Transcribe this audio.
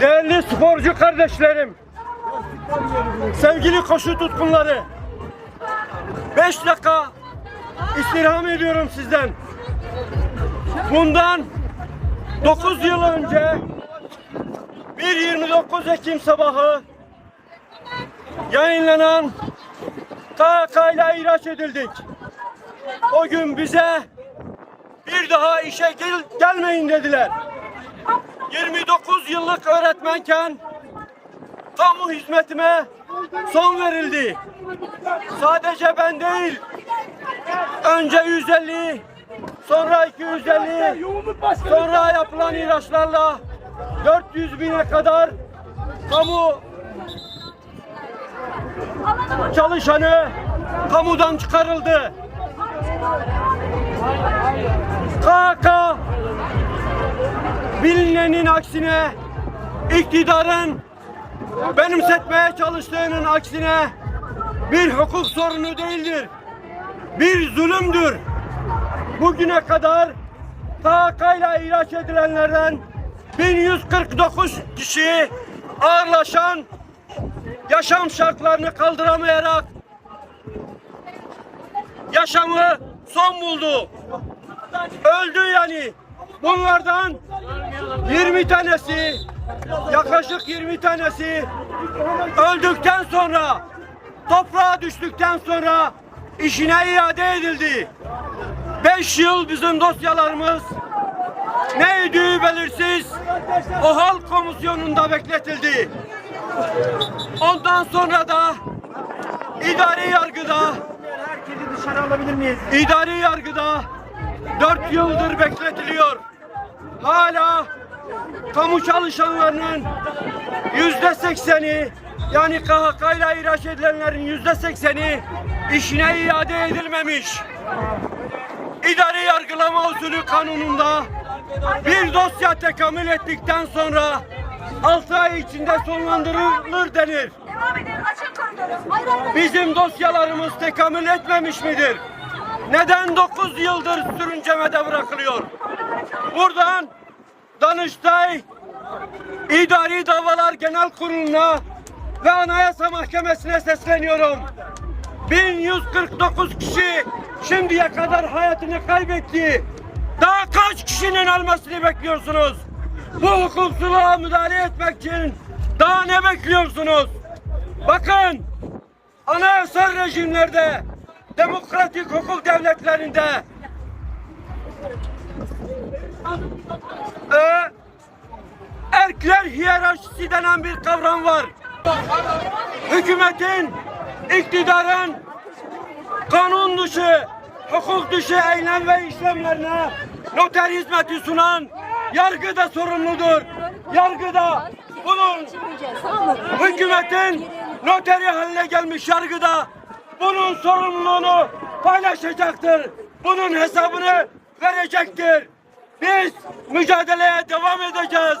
Değerli sporcu kardeşlerim, sevgili koşu tutkunları, 5 dakika istirham ediyorum sizden. Bundan 9 yıl önce 1-29 Ekim sabahı yayınlanan KK ile ihraç edildik. O gün bize bir daha işe gel- gelmeyin dediler. 29 yıllık öğretmenken kamu hizmetime son verildi. Sadece ben değil, önce 150, sonra 250, sonra yapılan ihraçlarla 400 bine kadar kamu çalışanı kamudan çıkarıldı. Bilinenin aksine iktidarın benimsetmeye çalıştığının aksine bir hukuk sorunu değildir. Bir zulümdür. Bugüne kadar ile ihraç edilenlerden 1149 kişi ağırlaşan yaşam şartlarını kaldıramayarak yaşamı son buldu. Öldü yani. Bunlardan 20 tanesi yaklaşık 20 tanesi öldükten sonra toprağa düştükten sonra işine iade edildi. 5 yıl bizim dosyalarımız neydi belirsiz o halk komisyonunda bekletildi. Ondan sonra da idari yargıda Herkesi dışarı alabilir miyiz? İdari yargıda 4 yıldır bekletiliyor. Hala kamu çalışanlarının yüzde sekseni yani KHK ile ihraç edilenlerin yüzde sekseni işine iade edilmemiş. İdari yargılama usulü kanununda bir dosya tekamül ettikten sonra 6 ay içinde sonlandırılır denir. Bizim dosyalarımız tekamül etmemiş midir? Neden 9 yıldır sürüncemede bırakılıyor? Buradan Danıştay İdari Davalar Genel Kurulu'na ve Anayasa Mahkemesi'ne sesleniyorum. 1149 kişi şimdiye kadar hayatını kaybetti. Daha kaç kişinin ölmesini bekliyorsunuz? Bu hukuksuzluğa müdahale etmek için daha ne bekliyorsunuz? Bakın anayasal rejimlerde, demokratik hukuk devletlerinde e, erkler hiyerarşisi denen bir kavram var. Hükümetin, iktidarın kanun dışı, hukuk dışı eylem ve işlemlerine noter hizmeti sunan yargı da sorumludur. Yargı da bunun hükümetin noteri haline gelmiş yargıda bunun sorumluluğunu paylaşacaktır. Bunun hesabını verecektir. Biz mücadeleye devam edeceğiz.